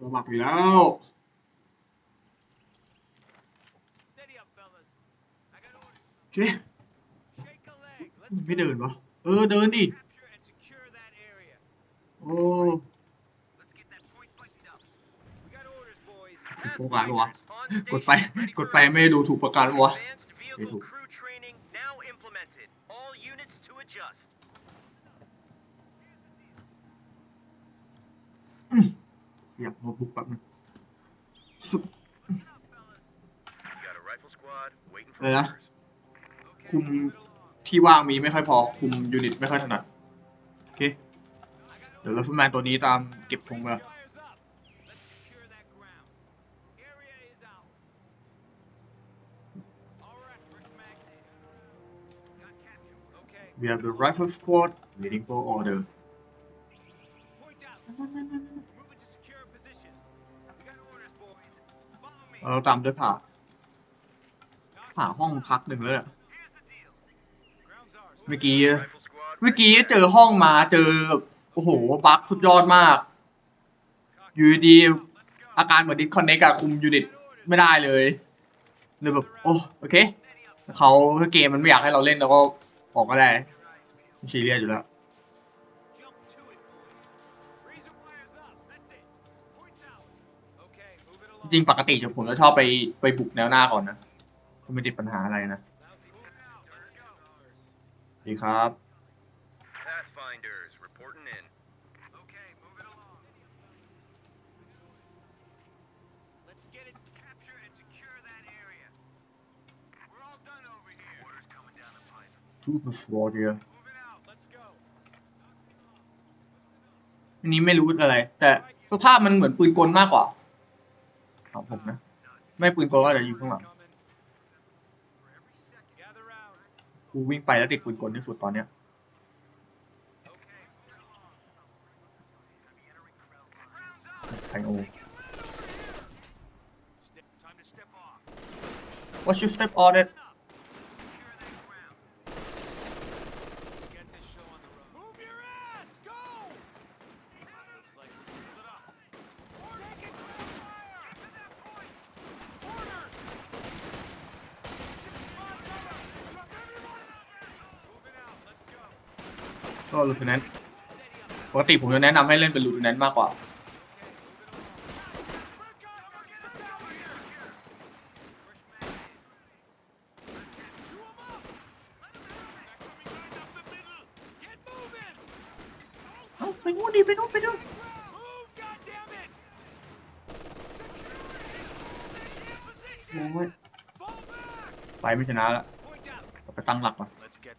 สมัครอแล้วไม่เดินวะเออ เดินดิ โอ้ถูประกันวะกดไป กดไปไม่ดูถูกประกันวะไม่ถูก อยากโน้ตบุ๊กแป๊บนึงสุด We got a rifle squad waiting for Yeah. orders. คุมที่ว่างมีไม่ค่อยพอ คุมยูนิตไม่ค่อยถนัด โอเค เดี๋ยวเราฟุตแมนตัวนี้ตามเก็บธงมา Fires up. Let's secure that ground. Area is ours. All right, first mag. Got captured. Okay. we have the rifle squad waiting for order เราตามด้วยผ่าผ่าห้องพักหนึ่งเลยอะเมื่อกี้ เมื่อกี้เจอห้องมาเจอ โอ้โห บั๊กสุดยอดมาก อยู่ดี อาการเหมือนดิสคอนเนกอะคุมยูนิตไม่ได้เลยเลยแบบ โอ้ โอเค เขาถ้าเกมมันไม่อยากให้เราเล่นเราก็ออกก็ได้ไม่ซีเรียอยู่แล้ว จ along. ริงๆปกติจะผมจะชอบไปไปบุกแนวหน้าก่อนนะก็ไม่ติดปัญหาอะไรนะ Lousy move it out. Let's go. ดีครับ Pathfinders reporting in. Okay, move it along. Let's get it, capture and secure that area. We're all done over here. Orders coming down the pipe. ทูตสวอร์เดีย Move it out. Let's go. อันนี้ไม่รู้อะไร แต่สภาพมันเหมือนปืนกลมากกว่า ของผมนะ ไม่ปืนกลก็เดี๋ยวอยู่ข้างหลังกูวิ่งไปแล้วติดปืนกลที่สุดตอนเนี้ยไอโอ What you step on it ก็ลูทูแนนปกติผมจะแนะนำให้เล่นเป็นลูทูแนนมากกว่า เอาไปนู่นดิไปนู่นไปนู่นไปไม่ชนะละไปตั้งหลักก่อน Let's get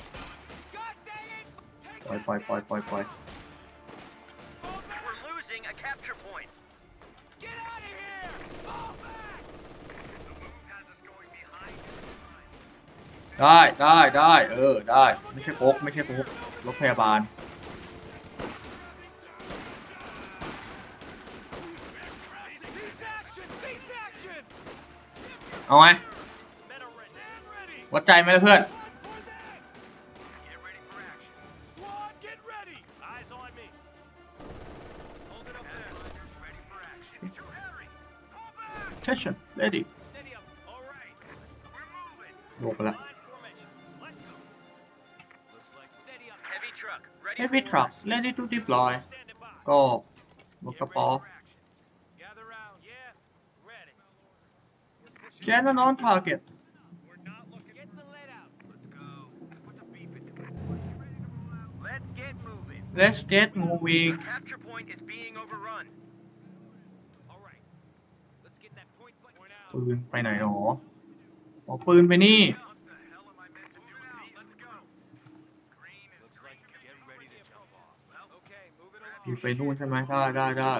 ล่อยปล่อยปล่อยปล่อยปล่อยได้ได้ได้เออได้ ไม่ใช่โป๊กไม่ใช่โป๊กรถพยาบาลเอาไหมวัดใจไหมเพื่อน Looks like steady up. Heavy truck ready. heavy for truck orders. ready to deploy Standing by. ก็รถ Get กระ ready ป๋อ for action. Gather round. Yeah. Ready. We're pushing. cannon on target We're not looking. Get the lead out. Let's go. Put the beef into it. Ready to roll out. Let's get moving. let's get moving The capture point is being overrun. All right. Let's get that point button. Point out. ปืนไปไหนหรออ๋อปืนไปนี่ What the hell am I meant to do with these? Let's go. Green is Looks like get ready to jump off. Okay, move it along. มีไปนู่นใช่ไหมได้ได้ได้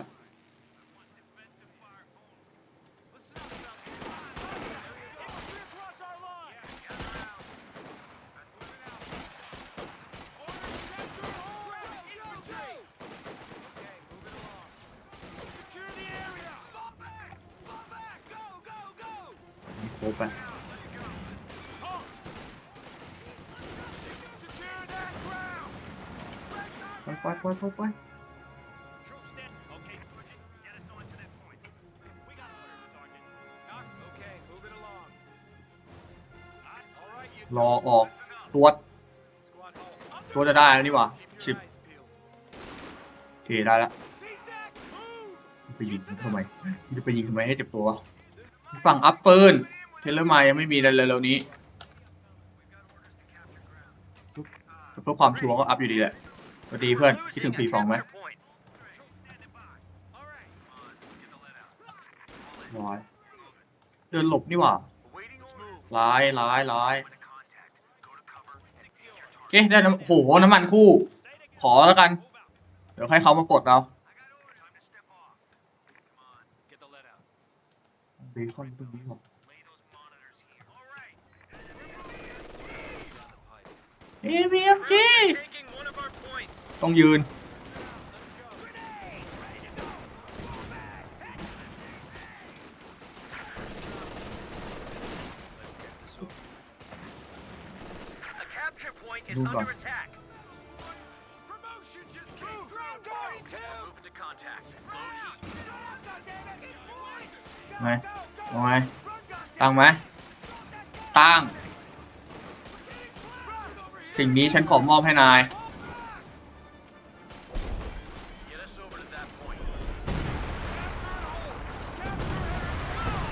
บไปไปไปไปไปไปรอออกตัวตัวจะได้แล้วนี่หว่าสิบโอเคได้แล้วไปยิงทำไมจะไปยิงทำไมให้เจ็บตัวฝั่งอัพปืน เทเลอร์ไมยังไม่มีเลยเร็วๆนี้แต่เพื่อความชัวร์ก็อัพอยู่ดีแหละสวัสดีเพื่อนคิดถึง 4-2ไหมร้ายเดินหลบนี่หว่าร้ายร้ายร้ายโอเคได้น้ำโหน้ำมันคู่ ขอแล้วกัน เดี๋ยวให้เขามาปลดเรา Get the lead out. เบคอนตรงนี้หรอ Lay those monitors here. All right. เอวีเอฟจี Taking one of our points. ต้องยืน Let's get this over. A capture point is Move under on. attack. Promotion just came through. Party two. Move into contact. Low heat. ไงเอาไงตั้งไหมตั้ง สิ่งนี้ฉันขอมอบให้นาย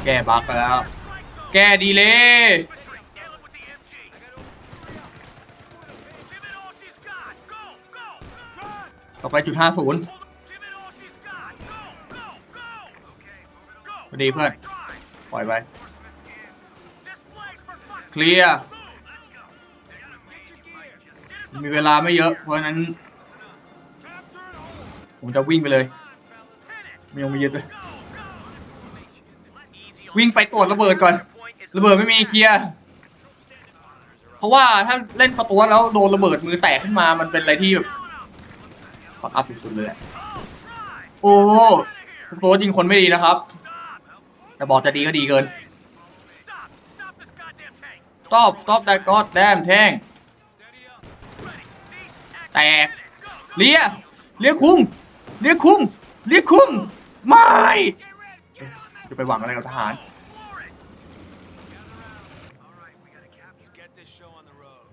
แก้บักไปแล้ว แก้ดีเลยต่อไปจุดห้าศูนย์พอดีเพื่อน ปล่อยไป เคลียร์ มีเวลาไม่เยอะ เพราะฉะนั้น ผมจะวิ่งไปเลยไม่ยังไม่ยึดเลยวิ่งไปตรวจระเบิดก่อน ระเบิดไม่มีเคลียร์เพราะว่าถ้าเล่นสตัวแล้วโดนระเบิดมือแตกขึ้นมามันเป็นอะไรที่แบบปักอัพสุดเลยแหละโอ้สตัวยิงคนไม่ดีนะครับ แต่บอกจะดีก็ดีเกิน Stop. Stop this goddamn tank. แตกเลียเลียคุมเลียคุมเลียคุมไม่จะไปหวังอะไรกับทหาร Floor it. All right, we got a cap. Let's get this show on the road.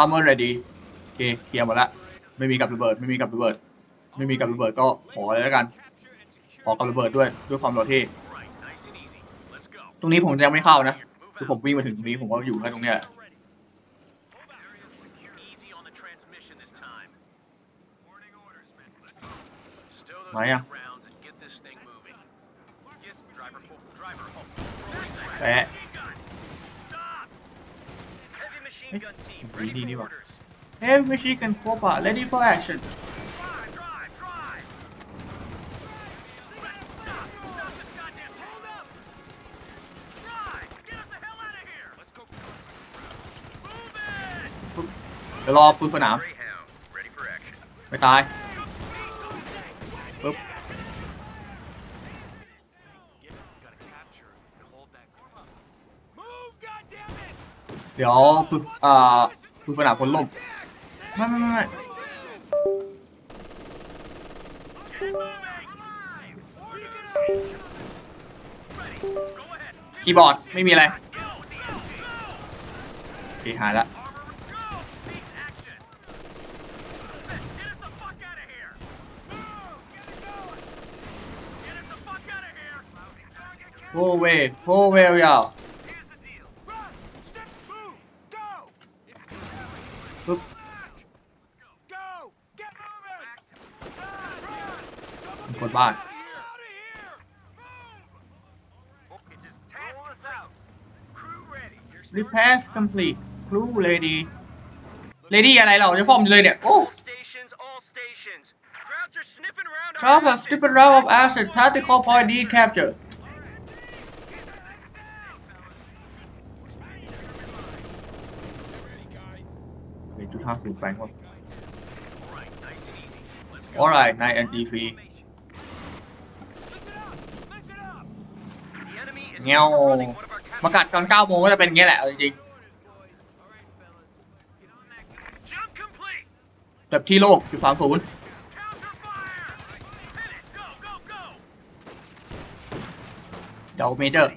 Armor ready. โอเคเคลียร์หมดละไม่มีกับระเบิด ไม่มีกับระเบิด ไม่มีกับระเบิดก็ขอเลยแล้วกันขอกับระเบิดด้วยด้วยความรอเท่ตรงนี้ผมยังไม่เข้านะคือผมวิ่งมาถึงตรงนี้ผมก็อยู่แค่ตรงเนี้ย up. Drive. Get us the hell out of here. Let's go. Move it. เดี๋ยวรอปืนสนาม Greyhound. Ready for action. ไม่ตายปึ๊บ Gotta capture and hold that. Move, goddammit! เดี๋ยวปืนอ่าปืนสนามคนล่มไม่ไม่ไม่ไม่ Get moving! Ready. Go ahead. คีย์บอร์ดไม่มีอะไร Go with the MG. Go. โอเคหายละ Armor, go. Cease action. Get us the fuck out of here. Move. Get it going. Get us the fuck out of here. โฮเวโฮเวลยาว Here's the deal. Run. Step. Move. Go. It's ปึ๊บ Go. Get moving. Run. Run. Someone กดบ้าน Out of here! Move! It's just task us out. Crew ready. Here's repair complete crew ready ready อะไรเราจะซ่อมเลยเนี่ยโอ้ Station stations. Crowds are sniffing around our Crowds are assets. stripping round of asset tactical point need capture หนึ่งจุดห้าศูนย์แฟงครับ Alright, nice and easy. Let's go. alright นาย NDC Listen up! Listen up! The enemy is เงี้ยวมากัดตอน9โมงก็จะเป็นเงี้ยแหละเอาจริงๆแบบที่โลกจุดสามศูนย์เดี๋ยวเมเจอร์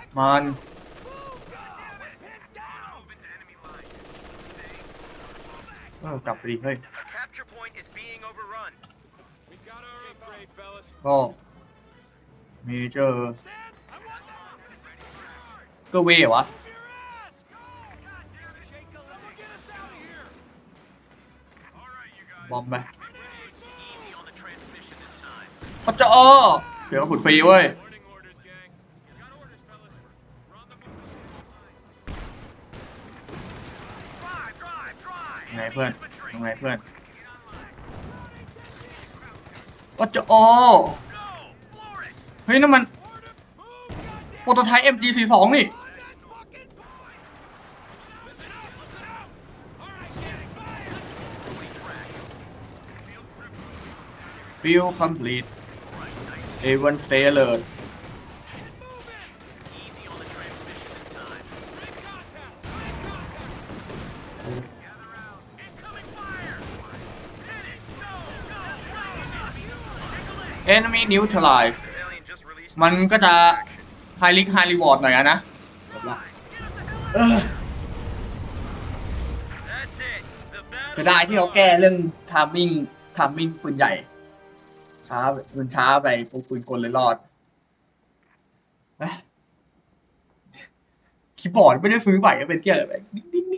ดมัน Move! Goddammit! Pin down! Move into enemy line. Stay. Move back. เออกลับไปดิเฮ้ย A capture point is being overrun. We got our upgrade, fellas. ก็เมเจอ เกอวย์เหรอวะบอมไปพระเจ้าเดี๋ยวขุดฟรีเว้ยยังไงเพื่อนยังไงเพื่อนว่าจะโอเฮ้ยนั่นมัน โปรโตไทป์ MG42 นี่ง feel complete everyone stay alert Get moving. Easy on the transmission this time. Break contact. Break contact. Gather ไฮลิกไฮรีวอร์ดหน่อยอะนะเออ That's สียดายที่เขาแก้เรื่องทามมิ่งทามมิ่งปืนใหญ่ ช้ามันช้าไปปุ๊บปืนกลเลยรอดคีย์บอร์ดไม่ได้ซื้อใหม่เป็นเกียร์แบบนิด